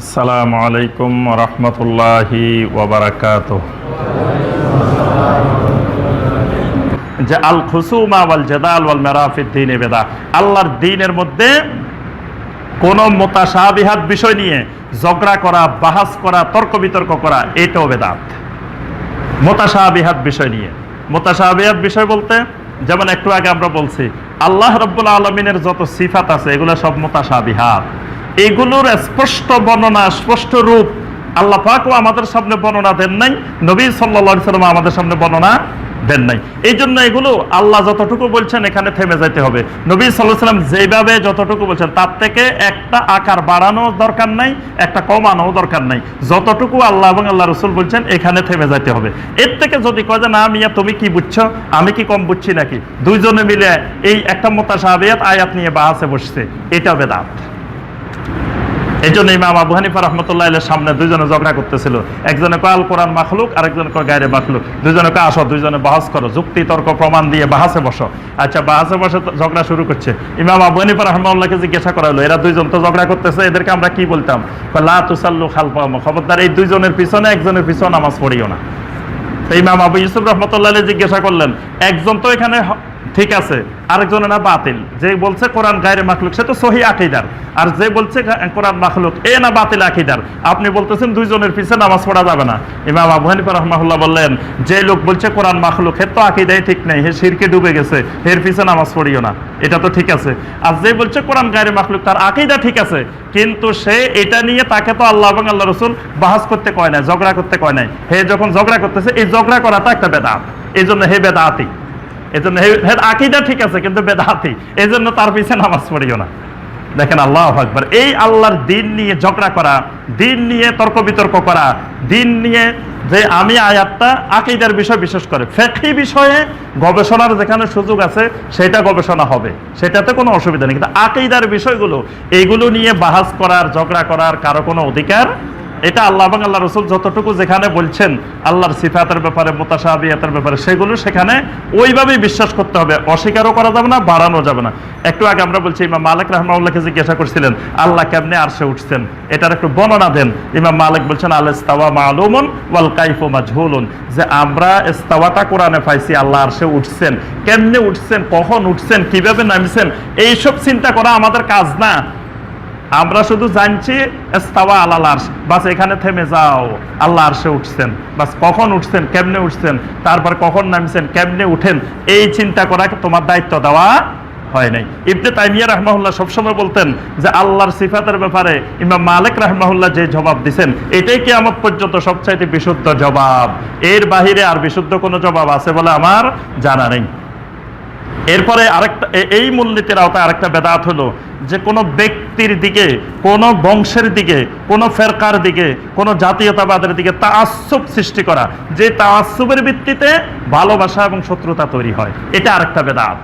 আসসালামু আলাইকুম রহমতুল্লাহি ওবরাকাত যে আল খুসুমা ওয়াল জেদাল ওয়াল মেরাফিদ দিনে বেদা আল্লাহর দিনের মধ্যে কোন মোতাসাবিহাত বিষয় নিয়ে ঝগড়া করা, বাহাস করা, তর্ক বিতর্ক করা, এটাও বেদাত। মোতাসাবিহাত বিষয় নিয়ে। মোতাসাবিহাত বিষয় বলতে, যেমন একটু আগে আমরা বলছি, আল্লাহ রব্বুল আলমিনের যত সিফাত আছে, এগুলো সব মোতাসাবিহাত। এগুলোর স্পষ্ট বর্ণনা, স্পষ্ট রূপ আল্লাহ পাকও আমাদের সামনে বর্ণনা দেন নাই, নবী সাল্লা সাল্লাম আমাদের সামনে বর্ণনা দেন নাই। এই জন্য এগুলো আল্লাহ যতটুকু বলছেন এখানে থেমে যাইতে হবে। নবী সাল্লাহ সাল্লাম যেভাবে যতটুকু বলছেন, তার থেকে একটা আকার বাড়ানো দরকার নাই, একটা কমানো দরকার নাই। যতটুকু আল্লাহ এবং আল্লাহ রসুল বলছেন, এখানে থেমে যাইতে হবে। এর থেকে যদি কয় যে, না মিয়া, তুমি কি বুঝছ? আমি কি কম বুঝছি নাকি? দুইজনে মিলে এই একটা মোতাসাহাবিয়াত আয়াত নিয়ে বাহাসে বসছে। এটা বেদাত। এই জন্য ইমাম আবু হানিফা রহমতুল্লাহ সামনে দুইজনে ঝগড়া করতেছিল। একজনে কয়, আল কোরআন মাখলুক, আরেকজনে কয়, গায়রে মাখলুক। দুজনে কয়, আসো। দুইজনে বাহাস করো। যুক্তি, তর্ক, প্রমাণ দিয়ে বাহাসে বসো। আচ্ছা বাহাসে বসে ঝগড়া শুরু করছে। ইমাম আবু হানিফা রহমাল্লাহকে জিজ্ঞাসা করা হলো এরা দুইজন তো ঝগড়া করতেছে, এদেরকে আমরা কি বলতাম? লা তুসাল্লু খালফা খবরদার, এই দুইজনের পিছনে একজনের পিছনে নামাজ পড়িও না। তো ইমাম আবু ইউসুফ রহমতুল্লাহ জিজ্ঞাসা করলেন, একজন তো এখানে ঠিক আছে, আরেকজনের না বাতিল। যে বলছে কোরআন গায়ের মাখলুক, সে তো সহি আকিদার। আর যে বলছে কোরআন মাখলুক, এ না বাতিল আকিদার। আপনি বলতেছেন দুইজনের পিছনে নামাজ পড়া যাবে না। ইমাম আবু রহমাহুল্লাহ বললেন, যে লোক বলছে কোরআন মাখলুক হে তো আকিদাই ঠিক নেই, হে শিরকে ডুবে গেছে, এর পিছনে নামাজ পড়িও না। এটা তো ঠিক আছে। আর যে বলছে কোরআন গায়ের মাখলুক, তার আকিদা ঠিক আছে, কিন্তু সে এটা নিয়ে তাকে তো আল্লাহ এবং আল্লাহ রসুল বাহাস করতে কয় নাই, ঝগড়া করতে কয় নাই। হে যখন ঝগড়া করতেছে, এই ঝগড়া করাটা একটা বেদাত। এই জন্য হে বেদাতি। এই জন্য হে- হে আকিদা ঠিক আছে, কিন্তু বেদাতি এই জন্য তার পিছনে নামাজ পড়িও না। দেখেন আল্লাহ আকবর। এই আল্লাহর দিন নিয়ে ঝগড়া করা, দিন নিয়ে তর্ক বিতর্ক করা, দিন নিয়ে যে আমি আয়াতটা আকিদার বিষয় বিশেষ করে। ফেকি বিষয়ে গবেষণার যেখানে সুযোগ আছে, সেটা গবেষণা হবে। সেটাতে কোনো অসুবিধা নেই। কিন্তু আকিদার বিষয়গুলো এইগুলো নিয়ে বাহাজ করার, ঝগড়া করার কারও কোনো অধিকার এটা আল্লাহ এবং আল্লাহ রসুল যতটুকু যেখানে বলছেন, আল্লাহর সিফাতের ব্যাপারে, মোতাসাবিয়াতের ব্যাপারে, সেগুলো সেখানে ওইভাবেই বিশ্বাস করতে হবে। অস্বীকারও করা যাবে না, বাড়ানো যাবে না। একটু আগে আমরা বলছি, ইমাম মালিক রহমাউল্লাহকে জিজ্ঞাসা করছিলেন, আল্লাহ কেমনে আরশে উঠছেন? এটার একটু বর্ণনা দেন। ইমাম মালিক বলছেন আল ইস্তাওয়া মালুমন ওয়াল কাইফু মাজহুলুন। যে আমরা ইস্তাওয়াটা কোরআনে পাইছি, আল্লাহ আরশে উঠছেন। কেমনে উঠছেন, কখন উঠছেন, কীভাবে নামছেন, এইসব চিন্তা করা আমাদের কাজ না। আমরা শুধু জানছি এস্তাওয়া আলাল আরশ। বাস এখানে থেমে যাও। আল্লাহ আরশে উঠছেন। বাস কখন উঠছেন, কেমনে উঠছেন, তারপর কখন নামছেন, কেমনে উঠেন, এই চিন্তা করা তোমার দায়িত্ব দেওয়া হয় নাই। ইবনে তাইমিয়া রহমাহুল্লাহ সবসময় বলতেন যে, আল্লাহর সিফাতের ব্যাপারে ইমাম মালিক রহমাহুল্লাহ যে জবাব দিছেন, এটাই কি আমার পর্যন্ত সবচাইতে বিশুদ্ধ জবাব। এর বাহিরে আর বিশুদ্ধ কোনো জবাব আছে বলে আমার জানা নেই। এরপরে আরেকটা এই মূলনীতির আওতায় আরেকটা বেদাত হলো যে কোনো ব্যক্তির দিকে, কোনো বংশের দিকে, কোনো ফেরকার দিকে, কোনো জাতীয়তাবাদের দিকে তাআসুব সৃষ্টি করা, যে তাআসুবের ভিত্তিতে ভালোবাসা এবং শত্রুতা তৈরি হয়। এটা আরেকটা বেদাত।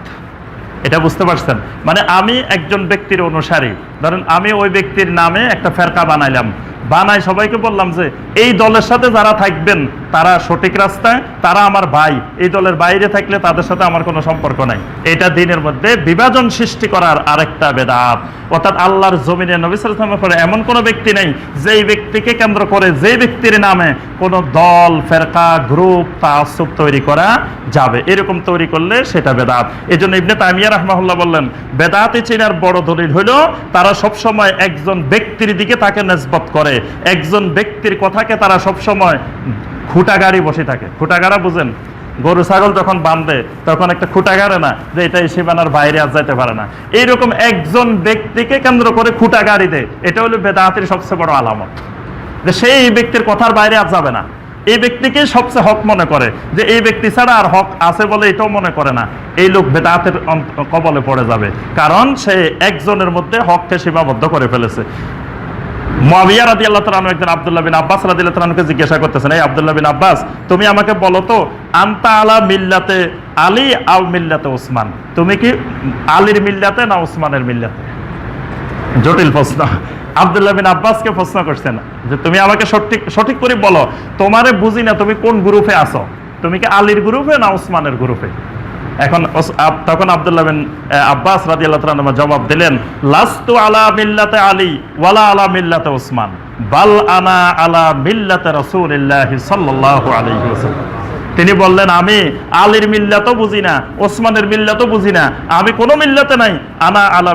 এটা বুঝতে পারছেন? মানে আমি একজন ব্যক্তির অনুসারী। ধরেন আমি ওই ব্যক্তির নামে একটা ফেরকা বানাইলাম। বানাই সবাইকে বললাম যে, এই দলের সাথে যারা থাকবেন, তারা সঠিক রাস্তায়, তারা আমার ভাই। এই দলের বাইরে থাকলে তাদের সাথে আমার কোনো সম্পর্ক নাই। এটা দিনের মধ্যে বিভাজন সৃষ্টি করার আরেকটা বেদাত। অর্থাৎ আল্লাহর জমিনে নবী সালামের পরে এমন কোনো ব্যক্তি নেই, যেই ব্যক্তিকে কেন্দ্র করে যে ব্যক্তির নামে কোনো দল, ফেরকা, গ্রুপ তাসুব তৈরি করা যাবে। এরকম তৈরি করলে সেটা বেদাত। এই জন্য ইবনে তামিয়া রহমাহুল্লাহ বললেন, বেদাতে চিনার বড় দলিল হইল তারা সবসময় একজন ব্যক্তির দিকে তাকে নেসবত করে। একজন ব্যক্তির কথাকে তারা সবসময় খুঁটাগাড়ি বসে থাকে। খুঁটাগাড়া বুঝেন? গরু, ছাগল যখন বাঁধে, তখন একটা খুঁটাগাড়ে না, যে এটা এই সীমানার বাইরে আর যাইতে পারে না। এইরকম একজন ব্যক্তিকে কেন্দ্র করে খুঁটাগাড়ি দেয়। এটা হলো বেদাতের সবচেয়ে বড় আলামত। যে সেই ব্যক্তির কথার বাইরে আর যাবে না। এই ব্যক্তিকে সবচেয়ে হক মনে করে। যে এই ব্যক্তি ছাড়া আর হক আছে বলে এটাও মনে করে না। এই লোক বেদাতের কবলে পড়ে যাবে। কারণ সে একজনের মধ্যে হককে সীমাবদ্ধ করে ফেলেছে। আলীর মিল্লাতে না ওসমানের মিল্লাতে? জটিল প্রশ্ন। প্রশ্ন করছেন যে, তুমি আমাকে সঠিক সঠিক করে বলো, তোমারে বুঝি না তুমি কোন গ্রুপে আছো? তুমি কি আলীর গ্রুপে না ওসমানের গ্রুপে? এখন তখন আব্দুল্লাহ বিন আব্বাস রাজি আল্লাহ জবাব দিলেন, লাস্তু আলা মিল্লাতে আলী, ওয়ালা আলা মিল্লাতে ওসমান বাল আনা আলা মিল্লাতে রসুল্লাহ সাল্লাহ আলী ওয়াসাল্লাম। তিনি বললেন, আমি আলীর মিল্লাতও বুঝি না, ওসমানের মিল্লাতও বুঝি না। আমি কোনো মিল্লাতে নাই। আনা আলা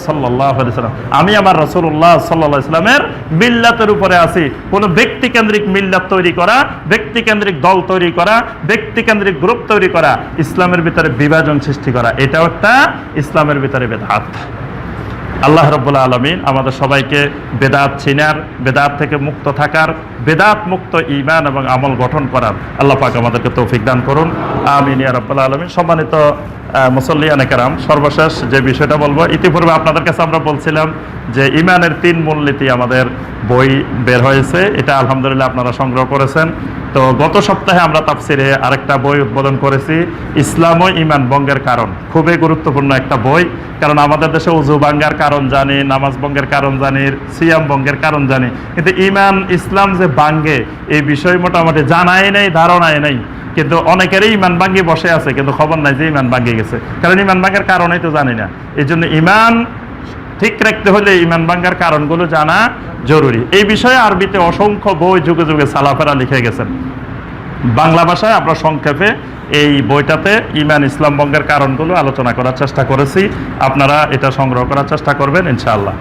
সাল্লাল্লাহু আলাইহি সাল্লাম। আমি আমার রাসূলুল্লাহ সাল্লাল্লাহু আলাইহি সাল্লামের মিল্লাতের উপরে আছি। কোনো ব্যক্তিকেন্দ্রিক মিল্লাত তৈরি করা, ব্যক্তিকেন্দ্রিক দল তৈরি করা, ব্যক্তিকেন্দ্রিক গ্রুপ তৈরি করা, ইসলামের ভিতরে বিভাজন সৃষ্টি করা, এটাও একটা ইসলামের ভিতরে বেদাত। আল্লাহ রব্বুল্লা আলমিন আমাদের সবাইকে বেদাত চিনার, বেদাত থেকে মুক্ত থাকার, বেদাত মুক্ত ইমান এবং আমল গঠন করার আল্লাহ পাক আমাদেরকে তৌফিক দান করুন। আমিন ইয়া রব্বুল্লা আলমিন। সম্মানিত মুসল্লিয়ানে কারাম, সর্বশেষ যে বিষয়টা বলব, ইতিপূর্বে আপনাদের কাছে আমরা বলছিলাম যে ইমানের তিন মূলনীতি আমাদের বই বের হয়েছে, এটা আলহামদুলিল্লাহ আপনারা সংগ্রহ করেছেন। তো গত সপ্তাহে আমরা তাফসিরে আরেকটা বই উদ্বোধন করেছি, ইসলাম ও ইমান বঙ্গের কারণ। খুবই গুরুত্বপূর্ণ একটা বই, কারণ আমাদের দেশে উজু ভাঙ্গার কারণ জানি, নামাজ ভঙ্গের কারণ জানি, সিয়াম ভঙ্গের কারণ জানি। কিন্তু ইমান, ইসলাম যে বাঙ্গে এই বিষয় মোটামুটি জানাই নেই, ধারণাই নেই। কিন্তু অনেকেরই ইমান ভাঙ্গি বসে আছে, কিন্তু খবর নাই যে ইমান ভাঙ্গে গেছে। কারণ ইমান ভাঙ্গের কারণেই তো জানি না। এই জন্য ইমান ঠিক রাখতে হলে ইমান ভাঙ্গার কারণগুলো জানা জরুরি। এই বিষয়ে আরবিতে অসংখ্য বই যুগে যুগে সালাফেরা লিখে গেছেন। বাংলা ভাষায় আমরা সংক্ষেপে এই বইটাতে ইমান ইসলাম বঙ্গের কারণগুলো আলোচনা করার চেষ্টা করেছি। আপনারা এটা সংগ্রহ করার চেষ্টা করবেন, ইনশাআল্লাহ।